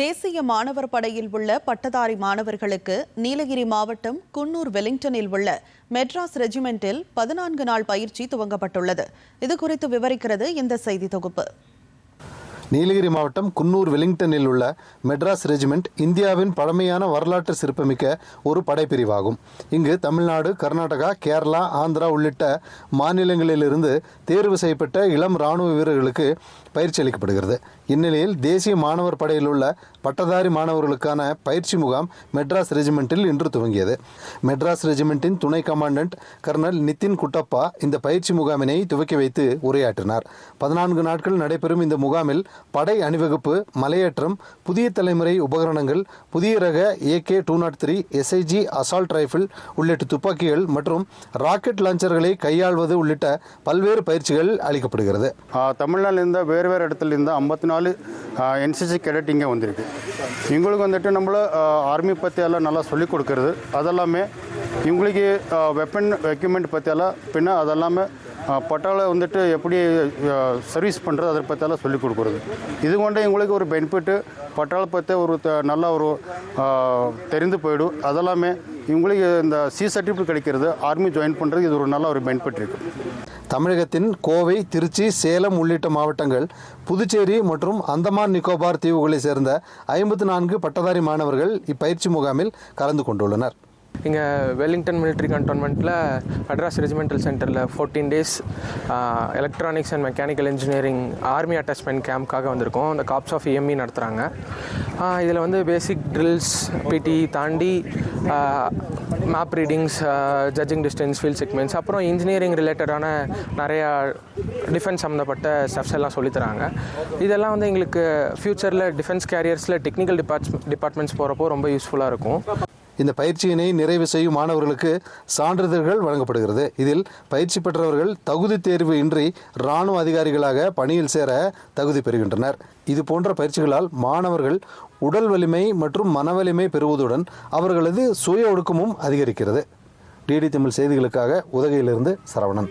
தேசிய மாணவர் படையில் உள்ள பட்டதாரி மாணவர்களுக்கு நீலகிரி மாவட்டம் குன்னூர் வெலிங்டனில் உள்ள மெட்ராஸ் ரெஜிமெண்டில் பதினான்கு நாள் பயிற்சி துவங்கப்பட்டுள்ளது. இது குறித்து விவரிக்கிறது இந்த செய்தி தொகுப்பு. நீலகிரி மாவட்டம் குன்னூர் வெலிங்டனில் உள்ள மெட்ராஸ் ரெஜிமெண்ட் இந்தியாவின் பழமையான வரலாற்று சிறப்புமிக்க ஒரு படைப்பிரிவாகும். இங்கு தமிழ்நாடு கர்நாடகா கேரளா ஆந்திரா உள்ளிட்ட மாநிலங்களிலிருந்து தேர்வு செய்யப்பட்ட இளம் இராணுவ வீரர்களுக்கு பயிற்சி அளிக்கப்படுகிறது. இந்நிலையில் தேசிய மாணவர் படையில் உள்ள பட்டதாரி மாணவர்களுக்கான பயிற்சி முகாம் மெட்ராஸ் ரெஜிமெண்டில் இன்று துவங்கியது. மெட்ராஸ் ரெஜிமெண்ட்டின் துணை கமாண்டன்ட் கர்னல் நிதின் குட்டப்பா இந்த பயிற்சி முகாமினை துவக்கி வைத்து உரையாற்றினார். பதினான்கு நாட்கள் நடைபெறும் இந்த முகாமில் படை அணிவகுப்பு மலையேற்றம் புதிய தலைமுறை உபகரணங்கள் புதிய ரக AK two nought three SIG assault rifle உள்ளிட்ட துப்பாக்கிகள் மற்றும் ராக்கெட் லான்ச்சர்களை கையாள்வது உள்ளிட்ட பல்வேறு பயிற்சிகள் அளிக்கப்படுகிறது. தமிழ்நாட்டிலிருந்து வேறு வேறு இடத்துலேருந்து ஐம்பத்தி நாலு என்சிசி கேடட் இங்கே வந்திருக்கு. இவங்களுக்கு வந்துட்டு நம்மளை ஆர்மி பற்றி எல்லாம் நல்லா சொல்லிக் கொடுக்கறது. அதெல்லாமே இவங்களுக்கு வெப்பன் எக்யூப்மெண்ட் பற்றியெல்லாம் பின்ன அதெல்லாமே பட்டாவில் வந்துட்டு எப்படி சர்வீஸ் பண்ணுறது அதை பற்றியெல்லாம் சொல்லிக் கொடுக்குறது. இது கொண்டு எங்களுக்கு ஒரு பெனிஃபிட்டு பட்டாள பற்றி ஒரு த- நல்ல ஒரு தெரிந்து போயிடும். அதெல்லாமே இவங்களுக்கு இந்த சி சர்டிஃபிகேட் கிடைக்கிறது ஆர்மி ஜாயின் பண்ணுறது இது ஒரு நல்ல ஒரு பெனிஃபிட் இருக்குது தமிழகத்தின் கோவை திருச்சி சேலம் உள்ளிட்ட மாவட்டங்கள் புதுச்சேரி மற்றும் அந்தமான் நிக்கோபார் தீவுகளை சேர்ந்த ஐம்பத்து நான்கு பட்டதாரி மாணவர்கள் இப்பயிற்சி முகாமில் கலந்து கொண்டுள்ளனர். இங்கே வெல்லிங்டன் மிலிட்ரி கண்டோன்மெண்ட்டில் மெட்ராஸ் ரெஜிமெண்டல் சென்டரில் fourteen days electronics and mechanical engineering army attachment கேம்ப்காக வந்திருக்கோம். இந்த காப்ஸ் ஆஃப் இஎம்இ நடத்துகிறாங்க இதில் வந்து பேசிக் ட்ரில்ஸ் பிடி தாண்டி map readings judging distance field segments அப்புறம் இன்ஜினியரிங் ரிலேட்டடான நிறையா டிஃபென்ஸ் சம்மந்தப்பட்ட ஸ்டெப்ஸ் எல்லாம் சொல்லித் தராங்க இதெல்லாம் வந்து எங்களுக்கு ஃப்யூச்சரில் டிஃபென்ஸ் கேரியர்ஸில் டெக்னிக்கல் டிபார்ட்ஸ் டிபார்ட்மெண்ட்ஸ் போகிறப்போ ரொம்ப யூஸ்ஃபுல்லாக இருக்கும். இந்த பயிற்சியினை நிறைவு செய்யும் மாணவர்களுக்கு சான்றிதழ்கள் வழங்கப்படுகிறது. இதில் பயிற்சி பெற்றவர்கள் தகுதி தேர்வு இன்றி இராணுவ அதிகாரிகளாக பணியில் சேர தகுதி பெறுகின்றனர். இது போன்ற பயிற்சிகளால் மாணவர்கள் உடல் வலிமை மற்றும் மனவலிமை பெறுவதுடன் அவர்களது சுய ஒடுக்கமும் அதிகரிக்கிறது. டிடி தமிழ் செய்திகளுக்காக உதகையிலிருந்து சரவணன்.